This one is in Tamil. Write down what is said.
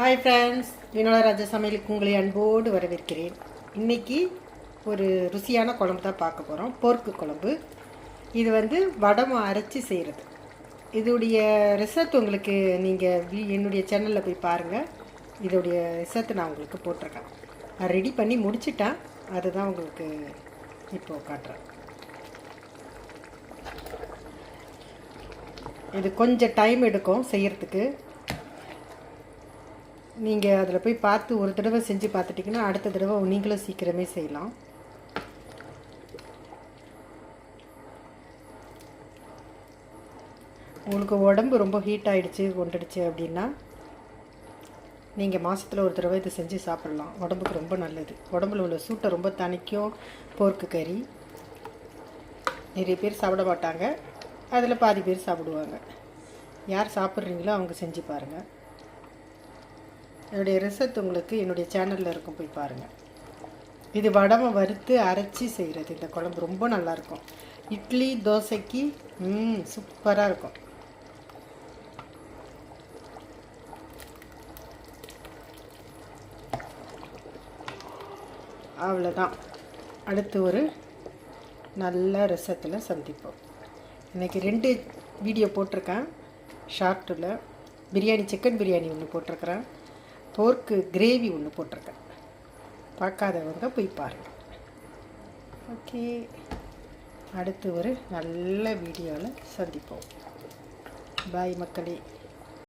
ஹாய் ஃப்ரெண்ட்ஸ் என்னோட ராஜா சமையலுக்கு உங்களை அன்போடு வரவேற்கிறேன். இன்னைக்கு ஒரு ருசியான குழம்பு தான் பார்க்க போகிறோம் போர்க்கு குழம்பு. இது வந்து வடமை அரைச்சி செய்கிறது இதோடைய ரிசர்ட் உங்களுக்கு நீங்கள் என்னுடைய சேனலில் போய் பாருங்கள் இதோடைய ரிசல்ட் நான் உங்களுக்கு போட்டிருக்கேன். நான் ரெடி பண்ணி முடிச்சிட்டேன். அதுதான் உங்களுக்கு இப்போது காட்டுறேன். இது கொஞ்சம் டைம் எடுக்கும் செய்கிறதுக்கு நீங்கள் அதில் போய் பார்த்து ஒரு தடவை செஞ்சு பார்த்துட்டிங்கன்னா அடுத்த தடவை நீங்களும் சீக்கிரமே செய்யலாம். உங்களுக்கு உடம்பு ரொம்ப ஹீட் ஆகிடுச்சு கொண்டுடுச்சு அப்படின்னா நீங்கள் மாதத்தில் ஒரு தடவை இதை செஞ்சு சாப்பிட்லாம். உடம்புக்கு ரொம்ப நல்லது. உடம்புல உள்ள சூட்டை ரொம்ப தணிக்கும். போர்க்கு கறி. நிறைய பேர் சாப்பிட மாட்டாங்க. அதில் பாதி பேர் சாப்பிடுவாங்க. யார் சாப்பிட்றீங்களோ அவங்க செஞ்சு பாருங்கள் என்னுடைய ரிசல்ட் உங்களுக்கு என்னுடைய சேனலில் இருக்கும் போய் பாருங்கள் இது வடமை வறுத்து அரைச்சி செய்கிறது இந்த குழம்பு ரொம்ப நல்லாயிருக்கும் இட்லி தோசைக்கு ம் சூப்பராக இருக்கும். அவ்வளோதான் அடுத்து ஒரு நல்ல ரசத்தில் சந்திப்போம். இன்றைக்கி ரெண்டு வீடியோ போட்டிருக்கேன். ஷார்ட்டில் பிரியாணி சிக்கன் பிரியாணி ஒன்று போட்டிருக்கிறேன். போர்க்கு கிரேவி ஒன்று போட்டிருக்கேன். பார்க்காதவங்க போய் பாருங்கள் ஓகே. அடுத்து ஒரு நல்ல வீடியோவில் சந்திப்போம். பாய் மக்களே.